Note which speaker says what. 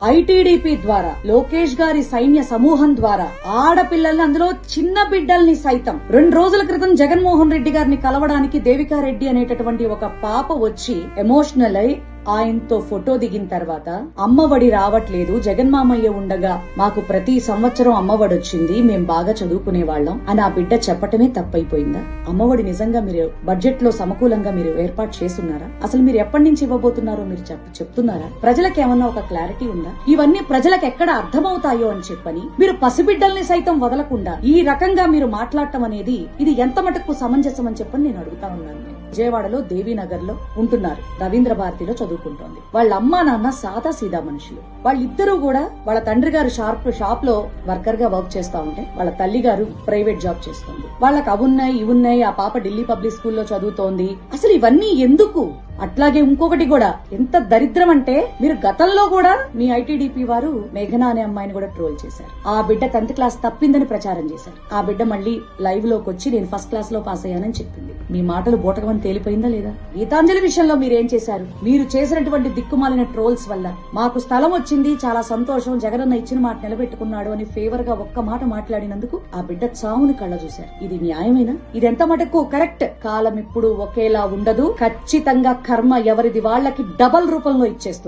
Speaker 1: ITDP ద్వారా లోకేష్ గారి సైన్య సమూహం ద్వారా ఆడపిల్లల్ని అందులో చిన్న బిడ్డల్ని సైతం రెండు రోజుల క్రితం జగన్మోహన్ రెడ్డి గారిని కలవడానికి దేవికారెడ్డి అనేటటువంటి ఒక పాప వచ్చి ఎమోషనల్ అయి ఆయనతో ఫోటో దిగిన తర్వాత అమ్మఒడి రావట్లేదు జగన్మామయ్య ఉండగా మాకు ప్రతి సంవత్సరం అమ్మఒడి వచ్చింది మేం బాగా చదువుకునే వాళ్ళం అని ఆ బిడ్డ చెప్పటమే తప్పైపోయిందా? అమ్మఒడి నిజంగా మీరు బడ్జెట్లో సమకూలంగా మీరు ఏర్పాటు చేస్తున్నారా? అసలు మీరు ఎప్పటి నుంచి ఇవ్వబోతున్నారో మీరు చెప్- చెప్తున్నారా? ప్రజలకు ఏమన్నా ఒక క్లారిటీ ఉందా? ఇవన్నీ ప్రజలకు ఎక్కడ అర్థమవుతాయో అని చెప్పని మీరు పసిబిడ్డల్ని సైతం వదలకుండా ఈ రకంగా మీరు మాట్లాడటం అనేది ఇది ఎంత మటుకు సమంజసం అని చెప్పని నేను అడుగుతా ఉన్నాను. విజయవాడలో దేవీనగర్లో ఉంటున్నారు రవీంద్ర భారతిలో చదువు చదువుకుంటోంది. వాళ్ళ అమ్మా నాన్న సాదా సీదా మనుషులు. వాళ్ళిద్దరూ కూడా వాళ్ళ తండ్రి గారు షార్ప్ షాప్లో వర్కర్గా వర్క్ చేస్తా ఉంటే వాళ్ళ తల్లి గారు ప్రైవేట్ జాబ్ చేస్తుంది. వాళ్ళకి అవున్నాయి ఇవున్నాయి ఆ పాప ఢిల్లీ పబ్లిక్ స్కూల్లో చదువుతోంది. అసలు ఇవన్నీ ఎందుకు? అట్లాగే ఇంకొకటి కూడా ఎంత దరిద్రం అంటే మీరు గతంలో కూడా మీ ఐటీడీపీ వారు మేఘనా అనే అమ్మాయిని కూడా ట్రోల్ చేశారు. ఆ బిడ్డ టెన్త్ క్లాస్ తప్పిందని ప్రచారం చేశారు. ఆ బిడ్డ మళ్ళీ లైవ్లోకి వచ్చి నేను ఫస్ట్ క్లాస్లో పాస్ అయ్యానని చెప్పింది. మీ మాటలు బోటకమని తేలిపోయిందా లేదా? గీతాంజలి విషయంలో మీరేం చేశారు? మీరు చేసినటువంటి దిక్కుమాలిన ట్రోల్స్ వల్ల. మాకు స్థలం వచ్చింది చాలా సంతోషం జగనన్న ఇచ్చిన మాట నిలబెట్టుకున్నాడు అని ఫేవర్గా ఒక్క మాట మాట్లాడినందుకు ఆ బిడ్డ చావుని కళ్ళ చూశారు. ఇది న్యాయమేనా? ఇది ఎంత మటుకు కరెక్ట్? కాలం ఇప్పుడు ఒకేలా ఉండదు. ఖచ్చితంగా కర్మ ఎవరిది? వాళ్ళకి డబల్ రూపంలో ఇచ్చేస్తుంది.